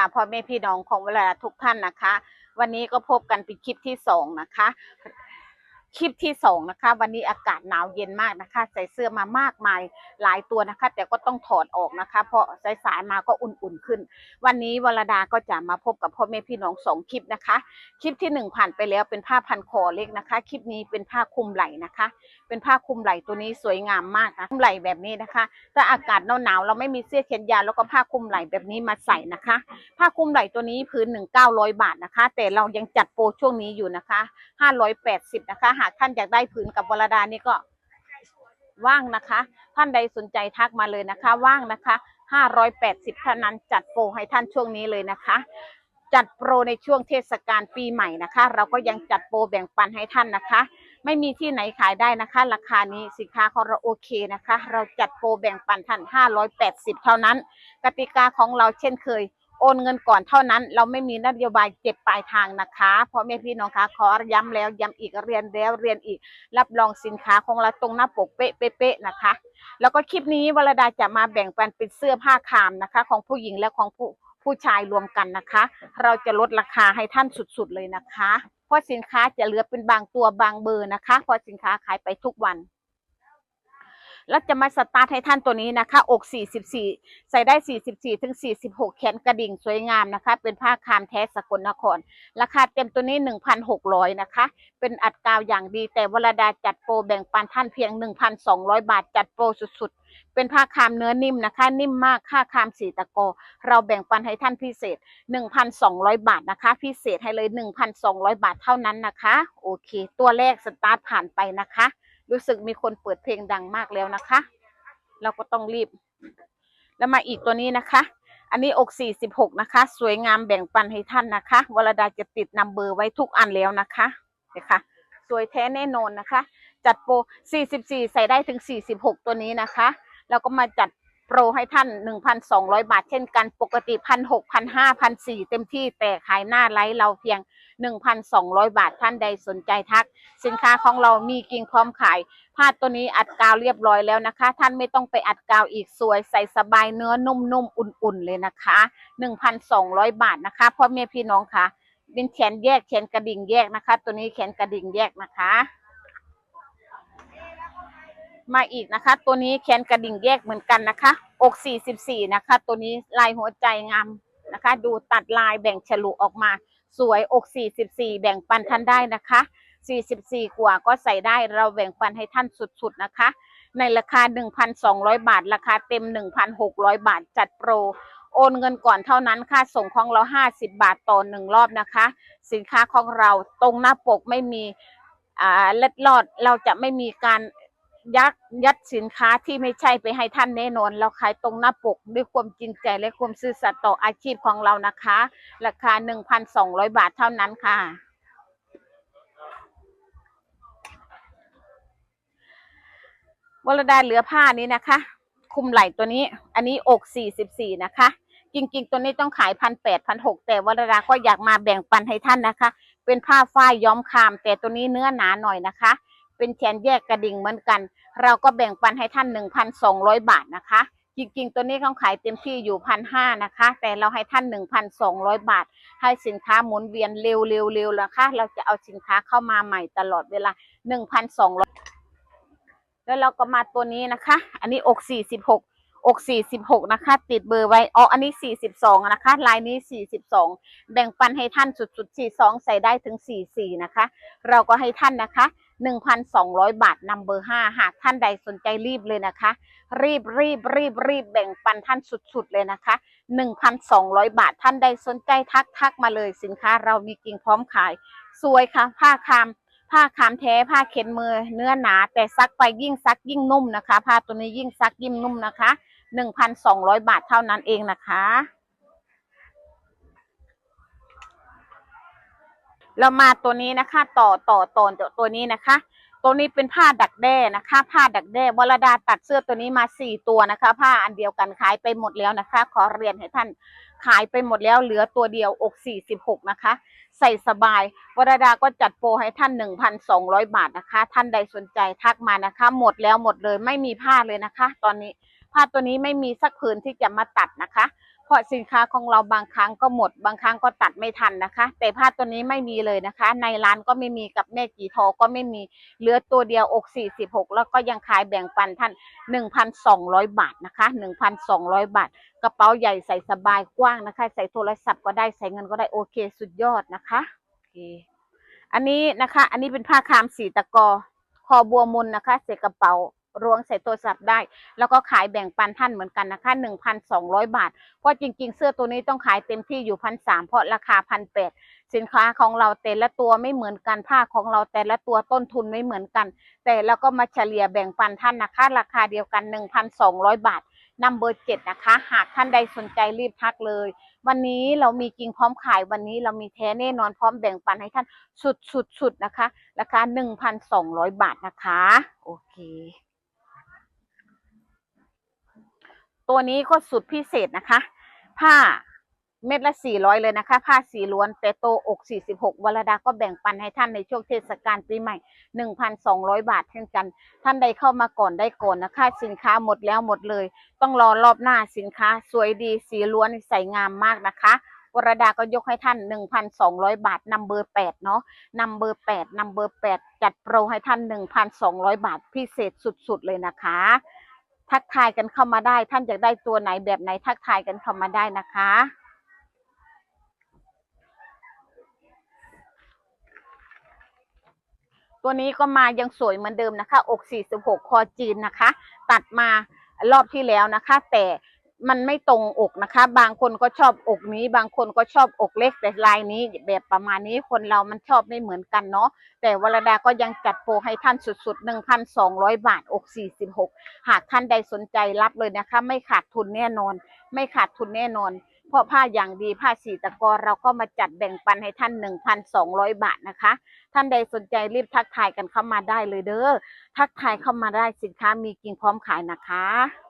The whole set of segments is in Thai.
ค่ะพ่อแม่พี่น้องของเวลาทุกท่านนะคะ วันนี้ก็พบกันเป็นคลิปที่สองนะคะ คลิปที่สองนะคะ วันนี้อากาศหนาวเย็นมากนะคะ ใส่เสื้อมามากมายหลายตัวนะคะ แต่ก็ต้องถอดออกนะคะ เพราะสายๆมาก็อุ่นๆขึ้น วันนี้วรดาก็จะมาพบกับพ่อแม่พี่น้องสองคลิปนะคะ คลิปที่หนึ่งผ่านไปแล้วเป็นผ้าพันคอเล็กนะคะ คลิปนี้เป็นผ้าคลุมไหล่นะคะ เป็นผ้าคลุมไหล่ตัวนี้สวยงามมากนะคลุมไหล่แบบนี้นะคะถ้าอากาศหนาวๆเราไม่มีเสื้อแขนยาวแล้วก็ผ้าคลุมไหล่แบบนี้มาใส่นะคะ ผ้าคลุมไหล่ตัวนี้พื้นหนึ่งเก้าร้อยบาทนะคะ แต่เรายังจัดโปรช่วงนี้อยู่นะคะห้าร้อยแปดสิบนะคะหากท่านอยากได้ผืนกับวรดานี่ก็ว่างนะคะ ท่านใดสนใจทักมาเลยนะคะ ว่างนะคะห้าร้อยแปดสิบเท่านั้นจัดโปรให้ท่านช่วงนี้เลยนะคะ จัดโปรในช่วงเทศกาลปีใหม่นะคะ เราก็ยังจัดโปรแบ่งปันให้ท่านนะคะ ไม่มีที่ไหนขายได้นะคะ ราคานี้สินค้าของเราโอเคนะคะ เราจัดโปรแบ่งปันท่าน 580 เท่านั้น กติกาของเราเช่นเคย โอนเงินก่อนเท่านั้น เราไม่มีนโยบายเก็บปลายทางนะคะเพราะแม่พี่น้องคะขอย้ำแล้วย้ำอีกเรียนแล้วเรียนอีก รับรองสินค้าของเราตรงหน้าปกเป๊ะเป๊ะๆนะคะ แล้วก็คลิปนี้วรดาจะมาแบ่งปันเป็นเสื้อผ้าคามนะคะ ของผู้หญิงและของผู้ผู้ชายรวมกันนะคะ เราจะลดราคาให้ท่านสุดๆเลยนะคะ เพราะสินค้าจะเหลือเป็นบางตัวบางเบอร์นะคะ เพราะสินค้าขายไปทุกวัน แล้วจะมาสตาร์ทให้ท่านตัวนี้นะคะ อก 44 ใส่ได้ 44 ถึง 46 แขนกระดิ่งสวยงามนะคะ เป็นผ้าคามแท้สกลนคร ราคาเต็มตัวนี้ 1,600 นะคะ เป็นอัดกาวอย่างดี แต่วรดาจัดโปรแบ่งปันท่านเพียง 1,200 บาท จัดโปรสุดๆ เป็นผ้าคามเนื้อนิ่มนะคะ นิ่มมากค่าคามสีตะโกเราแบ่งปันให้ท่านพิเศษ 1,200 บาทนะคะ พิเศษให้เลย 1,200 บาทเท่านั้นนะคะ โอเค ตัวแรกสตาร์ทผ่านไปนะคะ รู้สึกมีคนเปิดเพลงดังมากแล้วนะคะ เราก็ต้องรีบ แล้วมาอีกตัวนี้นะคะ อันนี้อก 46 นะคะ สวยงามแบ่งปันให้ท่านนะคะวรดาจะติดนัมเบอร์ไว้ทุกอันแล้วนะคะเดี๋ยค่ะสวยแท้แน่นอนนะคะ จัดโปร 44 ใส่ได้ถึง 46 ตัวนี้นะคะ แล้วก็มาจัดโปรให้ท่าน 1,200 บาทเช่นกัน ปกติ 1,600 1,500 1,400 เต็มที่แต่ขายหน้าไลฟ์เราเพียง 1,200 บาทท่านใดสนใจทัก สินค้าของเรามีกิ่งพร้อมขายผ้าตัวนี้อัดกาวเรียบร้อยแล้วนะคะ ท่านไม่ต้องไปอัดกาวอีกสวยใส่สบายเนื้อนุ่มๆอุ่นๆเลยนะคะ 1,200 บาทนะคะพ่อแม่พี่น้องค่ะเป็นแขนแยกแขนกระดิ่งแยกนะคะ ตัวนี้แขนกระดิ่งแยกนะคะ มาอีกนะคะ ตัวนี้แขนกระดิ่งแยกเหมือนกันนะคะ อก44นะคะ ตัวนี้ลายหัวใจงามนะคะ ดูตัดลายแบ่งฉลุออกมา สวยอก 44 แบ่งปันท่านได้นะคะ 44 กว่าก็ใส่ได้เราแบ่งปันให้ท่านสุดๆนะคะ ในราคา 1,200 บาท ราคาเต็ม 1,600 บาทจัดโปร โอนเงินก่อนเท่านั้นค่าส่งของเรา 50 บาทต่อหนึ่งรอบนะคะ สินค้าของเราตรงหน้าปกไม่มีอ่าเล็ดลอดเราจะไม่มีการ ยัดยัดสินค้าที่ไม่ใช่ไปให้ท่านแน่นอน เราขายตรงหน้าปกด้วยความจริงใจและความซื่อสัตย์ต่ออาชีพของเรานะคะ ราคา 1,200 บาทเท่านั้นค่ะ วรดาเหลือผ้านี้นะคะ คุมไหล่ตัวนี้ อันนี้อก 44 นะคะ จริง ๆ ตัวนี้ต้องขายพันแปดพันหกแต่วรดาก็อยากมาแบ่งปันให้ท่านนะคะ เป็นผ้าฝ้ายย้อมคาม แต่ตัวนี้เนื้อหนาหน่อยนะคะ เป็นแขนแยกกระดิ่งเหมือนกัน เราก็แบ่งปันให้ท่าน 1,200 บาทนะคะ จริงๆ ตัวนี้เขาขายเต็มที่อยู่พันห้านะคะ แต่เราให้ท่าน 1,200 บาท ให้สินค้าหมุนเวียนเร็วๆเร็วๆนะคะ เราจะเอาสินค้าเข้ามาใหม่ตลอดเวลา 1,200 แล้วเราก็มาตัวนี้นะคะ อันนี้อก 46อก46 นะคะ ติดเบอร์ไว้อ๋ออันนี้ 42 นะคะ ลายนี้ 42 แบ่งปันให้ท่านสุดๆ 42 ใส่ได้ถึง 44 นะคะ เราก็ให้ท่านนะคะ 1,200 บาทนำเบอร์5หากท่านใดสนใจรีบเลยนะคะ รีบรีบรีบรีบแบ่งปันท่านสุดๆเลยนะคะ 1,200 บาทท่านใดสนใจทักทักมาเลยสินค้า เรามีกิ่งพร้อมขาย สวยค่ะ ผ้าคามผ้าคามแท้ผ้าเข็นมือเนื้อหนา แต่ซักไปยิ่งซักยิ่งนุ่มนะคะ ผ้าตัวนี้ยิ่งซักยิ่งนุ่มนะคะ 1,200 บาทเท่านั้นเองนะคะ เรามาตัวนี้นะคะ ต่อต่อต่อตัวนี้นะคะ ตัวนี้เป็นผ้าดักแด้นะคะ ผ้าดักแด้วรดาตัดเสื้อตัวนี้มาสี่ตัวนะคะ ผ้าอันเดียวกันขายไปหมดแล้วนะคะ ขอเรียนให้ท่านขายไปหมดแล้วเหลือตัวเดียวอก46นะคะ ใส่สบายวรดาก็จัดโปรให้ท่าน1,200บาทนะคะ ท่านใดสนใจทักมานะคะ หมดแล้วหมดเลยไม่มีผ้าเลยนะคะ ตอนนี้ผ้าตัวนี้ไม่มีสักผืนที่จะมาตัดนะคะ ราะสินค้าของเราบางครั้งก็หมด บางครั้งก็ตัดไม่ทันนะคะ แต่ผ้าตัวนี้ไม่มีเลยนะคะ ในร้านก็ไม่มีกับแม่จีทอก็ไม่มีเหลือตัวเดียวอก 46 แล้วก็ยังขายแบ่งปันท่าน 1,200 บาทนะคะ 1,200 บาท กระเป๋าใหญ่ใส่สบายกว้างนะคะ ใส่โทรศัพท์ก็ได้ใส่เงินก็ได้โอเคสุดยอดนะคะโอเคอันนี้นะคะ อันนี้เป็นผ้าคามสีตะกอคอบัวมุนนะคะใส่กระเป๋า รวงใส่โทรศัพท์ได้ แล้วก็ขายแบ่งปันท่านเหมือนกันนะคะ1,200บาท เพราะจริง ๆ เสื้อตัวนี้ต้องขายเต็มที่อยู่พันสามเพราะราคาพันแปดสินค้าของเราแต่ละตัวไม่เหมือนกันผ้าของเราแต่ละตัวต้นทุนไม่เหมือนกัน แต่เราก็มาเฉลี่ยแบ่งปันท่านนะคะ ราคาเดียวกัน 1,200 บาทนำเบอร์เจ็ดนะคะ หากท่านใดสนใจรีบทักเลย วันนี้เรามีจริงพร้อมขายวันนี้เรามีแท้แน่นอนพร้อมแบ่งปันให้ท่านสุดสุดสุดนะคะ ราคา 1,200 บาทนะคะ โอเค ตัวนี้ก็สุดพิเศษนะคะ ผ้าเม็ดละ400เลยนะคะ ผ้าสีล้วนแต่โตอก46วรดาก็แบ่งปันให้ท่านในช่วงเทศกาลปีใหม่1,200บาทเช่นกัน ท่านใดเข้ามาก่อนได้ก่อนนะคะ สินค้าหมดแล้วหมดเลย ต้องรอรอบหน้าสินค้า สวยดีสีล้วนใส่งามมากนะคะวรดาก็ยกให้ท่าน 1,200 บาทนำเบอร์8เนาะนำเบอร์8นำเบอร์8จัดโปรให้ท่าน 1,200 บาทพิเศษสุดๆเลยนะคะ ทักทายกันเข้ามาได้ ท่านอยากได้ตัวไหนแบบไหนทักทายกันเข้ามาได้นะคะตัวนี้ก็มายังสวยเหมือนเดิมนะคะ อก 46 คอจีนนะคะ ตัดมารอบที่แล้วนะคะ แต่ มันไม่ตรงอกนะคะ บางคนก็ชอบอกนี้ บางคนก็ชอบอกเล็กแต่ลายนี้แบบประมาณนี้คนเรามันชอบไม่เหมือนกันเนาะแต่วรดาก็ยังจัดโปรให้ท่านสุดๆ 1,200 บาทอก 46 หากท่านใดสนใจรับเลยนะคะ ไม่ขาดทุนแน่นอน ไม่ขาดทุนแน่นอนเพราะผ้าอย่างดีผ้าสีตะกอเราก็มาจัดแบ่งปันให้ท่าน 1,200 บาทนะคะ ท่านใดสนใจรีบทักทายกันเข้ามาได้เลยเด้อทักทายเข้ามาได้สินค้ามีจริงพร้อมขายนะคะ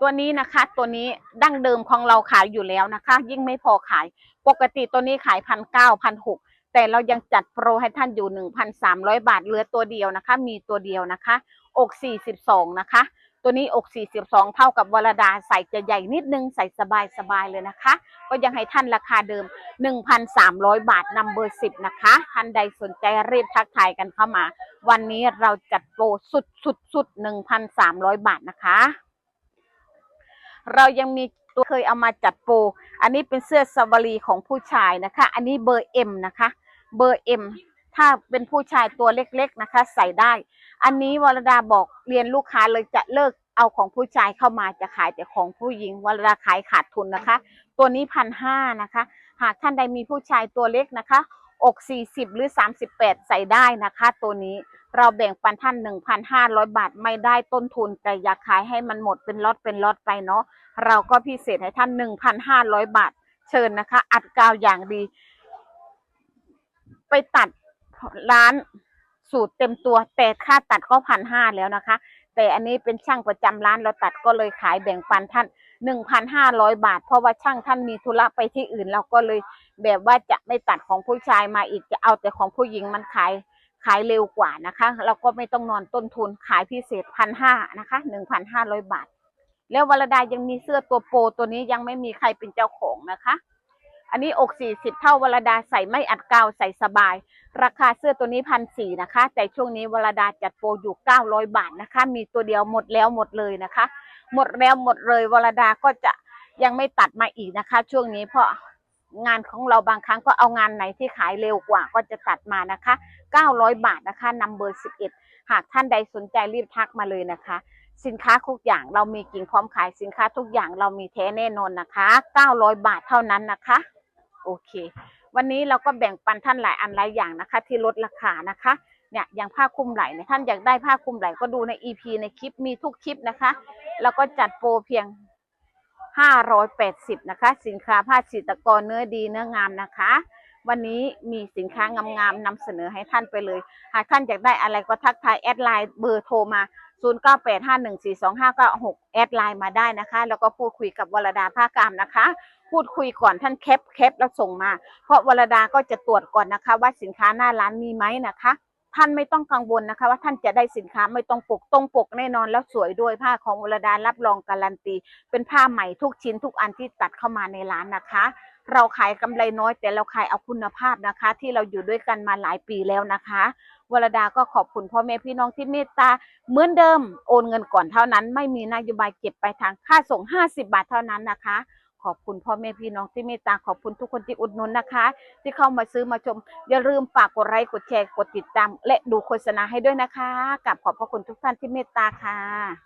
ตัวนี้นะคะ ตัวนี้ดั้งเดิมของเราขายอยู่แล้วนะคะ ยิ่งไม่พอขาย ปกติตัวนี้ขายพันเก้าพันหกแต่เรายังจัดโปรให้ท่านอยู่หนึ่งพันสามร้อยบาทเหลือตัวเดียวนะคะ มีตัวเดียวนะคะ อกสี่สิบสองนะคะ ตัวนี้อก42เท่ากับวรดาใส่จะใหญ่นิดนึงใส่สบายสบายๆเลยนะคะ ก็ยังให้ท่านราคาเดิม1,300บาทนำเบอร์10นะคะ ท่านใดสนใจรีบทักทายกันเข้ามา วันนี้เราจัดโปรสุดสุดสุด1,300บาทนะคะ เรายังมีตัวเคยเอามาจัดโปรอันนี้เป็นเสื้อสวารีของผู้ชายนะคะ อันนี้เบอร์ M นะคะ เบอร์ M ถ้าเป็นผู้ชายตัวเล็กๆนะคะ ใส่ได้ อันนี้วรดาบอกเรียนลูกค้าเลยจะเลิกเอาของผู้ชายเข้ามาจะขายแต่ของผู้หญิงวรดาขายขาดทุนนะคะ ตัวนี้พันห้านะคะ หากท่านใดมีผู้ชายตัวเล็กนะคะ อก 40 หรือ 38 ใส่ได้นะคะ ตัวนี้ เราแบ่งปันท่าน1,500บาทไม่ได้ต้นทุน แต่อยากขายให้มันหมดเป็นล็อตเป็นล็อตไปเนาะเราก็พิเศษให้ท่าน1,500บาท เชิญนะคะ อัดกาวอย่างดี ไปตัดร้านสูตรเต็มตัว แต่ค่าตัดก็พันห้าแล้วนะคะ แต่อันนี้เป็นช่างประจำร้านเราตัดก็เลยขายแบ่งปันท่านหนึ่งพันห้าร้อยบาท เพราะว่าช่างท่านมีธุระไปที่อื่นเราก็เลยแบบว่าจะไม่ตัดของผู้ชายมาอีกจะเอาแต่ของผู้หญิงมันขาย ขายเร็วกว่านะคะ เราก็ไม่ต้องนอนต้นทุนขายพิเศษพันห้านะคะหนึ่งพันห้าร้อยบาท แล้ววรดายังมีเสื้อตัวโปรตัวนี้ยังไม่มีใครเป็นเจ้าของนะคะ อันนี้อกสี่สิบเท่าวรดาใส่ไม่อัดกาวใส่สบาย ราคาเสื้อตัวนี้พันสี่นะคะ แต่ช่วงนี้วรดาจัดโปรอยู่เก้าร้อยบาทนะคะ มีตัวเดียวหมดแล้วหมดเลยนะคะ หมดแล้วหมดเลยวรดาก็จะยังไม่ตัดมาอีกนะคะ ช่วงนี้เพราะงานของเราบางครั้งก็เอางานไหนที่ขายเร็วกว่าก็จะตัดมานะคะ เก้าร้อยบาทนะคะนำเบอร์สิบเอ็ดหากท่านใดสนใจรีบทักมาเลยนะคะ สินค้าทุกอย่างเรามีกิ่งพร้อมขายสินค้าทุกอย่างเรามีแท้แน่นอนนะคะเก้าร้อยบาทเท่านั้นนะคะ โอเค วันนี้เราก็แบ่งปันท่านหลายอันหลายอย่างนะคะ ที่ลดราคานะคะเนี่ยอย่างผ้าคลุมไหล่เนี่ยท่านอยากได้ผ้าคลุมไหล่ก็ดูใน EP ในคลิปมีทุกคลิปนะคะ แล้วก็จัดโปรเพียง 580 นะคะ สินค้าผ้าสีตะกอเนื้อดีเนื้องามนะคะ วันนี้มีสินค้างามๆนำเสนอให้ท่านไปเลย หากท่านอยากได้อะไรก็ทักทายแอดไลน์เบอร์โทรมา 0985142596 แอดไลน์มาได้นะคะ แล้วก็พูดคุยกับวรดาภาคกามนะคะ พูดคุยก่อนท่านแคปแคปแล้วส่งมา เพราะวรดาก็จะตรวจก่อนนะคะ ว่าสินค้าหน้าร้านมีไหมนะคะท่านไม่ต้องกังวลนะคะ ว่าท่านจะได้สินค้าไม่ต้องปกตรงปกแน่นอนแล้วสวยด้วยผ้าของวรดารับรองการันตี เป็นผ้าใหม่ทุกชิ้นทุกอันที่ตัดเข้ามาในร้านนะคะ เราขายกำไรน้อย แต่เราขายเอาคุณภาพนะคะ ที่เราอยู่ด้วยกันมาหลายปีแล้วนะคะวรดาก็ขอบคุณพ่อแม่พี่น้องที่เมตตาเหมือนเดิมโอนเงินก่อนเท่านั้น ไม่มีนโยบายเก็บไปทางค่าส่ง 50 บาทเท่านั้นนะคะ ขอบคุณพ่อแม่พี่น้องที่เมตตาขอบคุณทุกคนที่อุดหนุนนะคะ ที่เข้ามาซื้อมาชม อย่าลืมฝากกดไลค์กดแชร์กดติดตาม และดูโฆษณาให้ด้วยนะคะกับขอบพระคุณทุกท่านที่เมตตาค่ะ